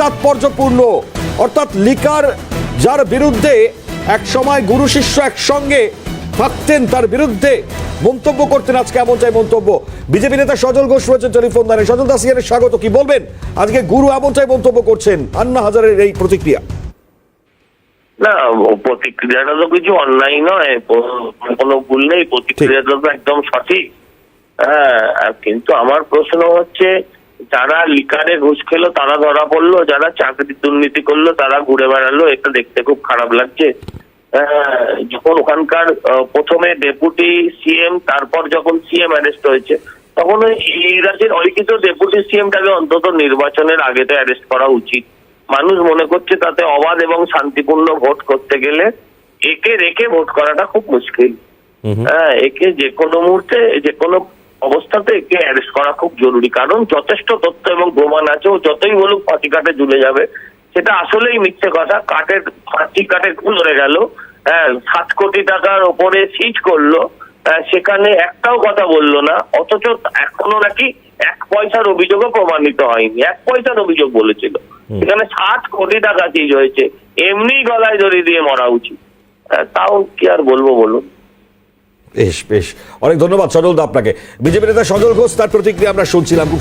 তাৎপর্যপূর্ণ। অর্থাৎ লিকার যার বিরুদ্ধে এক সময় গুরু শিষ্য একসঙ্গে থাকতেন, তার বিরুদ্ধে মন্তব্য করতেন। আজকে এমন চাই মন্তব্য। বিজেপি নেতা সজল ঘোষ রয়েছেন টেলিফোন দানে সজল দাসিয়ানের স্বাগত। কি বলবেন? আজকে গুরু এমন চাই মন্তব্য করছেন, আন্না হাজারের এই প্রতিক্রিয়া। না, প্রতিক্রিয়াটা তো কিছু অন্যায় নয়। কোনো ভুল নেই। প্রতিক্রিয়াটা তো একদম সঠিক। হ্যাঁ কিন্তু আমার প্রশ্ন হচ্ছে যারা লিকারে ঘুষ খেলো তারা ধরা পড়ল যারা চাকরি দুর্নীতি করল তারা ঘুরে বেড়ালো। এটা দেখতে খুব খারাপ লাগছে। যখন ওখানকার প্রথমে ডেপুটি সিএম তারপর যখন সিএম অ্যারেস্ট হয়েছে তখন ওই এই রাজ্যের অলিখিত ডেপুটি সিএমটাকে অন্তত নির্বাচনের আগে তো অ্যারেস্ট করা উচিত। মানুষ মনে করছে তাতে অবাধ এবং শান্তিপূর্ণ ভোট করতে গেলে একে রেখে ভোট করাটা খুব মুশকিল। হ্যাঁ একে যে কোনো মুহূর্তে যে কোনো অবস্থাতে একে অ্যারেস্ট করা খুব জরুরি। কারণ যথেষ্ট তথ্য এবং প্রমাণ আছে ও যতই বলুক ফাঁসি কাটে ঝুলে যাবে। সেটা আসলেই মিথ্যে কথা। কাঠের ফাঁসি কাটে ধরে গেল। হ্যাঁ সাত কোটি টাকার ওপরে সিজ করল। হ্যাঁ, সেখানে একটাও কথা বলল না। অথচ এখনও নাকি এক পয়সার অভিযোগও প্রমাণিত হয়নি। এক পয়সার অভিযোগ বলেছিল। সেখানে ষাট কোটি টাকা চিজ হয়েছে। এমনি গলায় দড়ি দিয়ে মরা উচিত। হ্যাঁ, তাও কি আর বলব বলুন? বেশ বেশ। অনেক ধন্যবাদ সজল দা আপনাকে। বিজেপি নেতা সজল ঘোষ, তার প্রতিক্রিয়া আমরা শুনছিলাম। খুব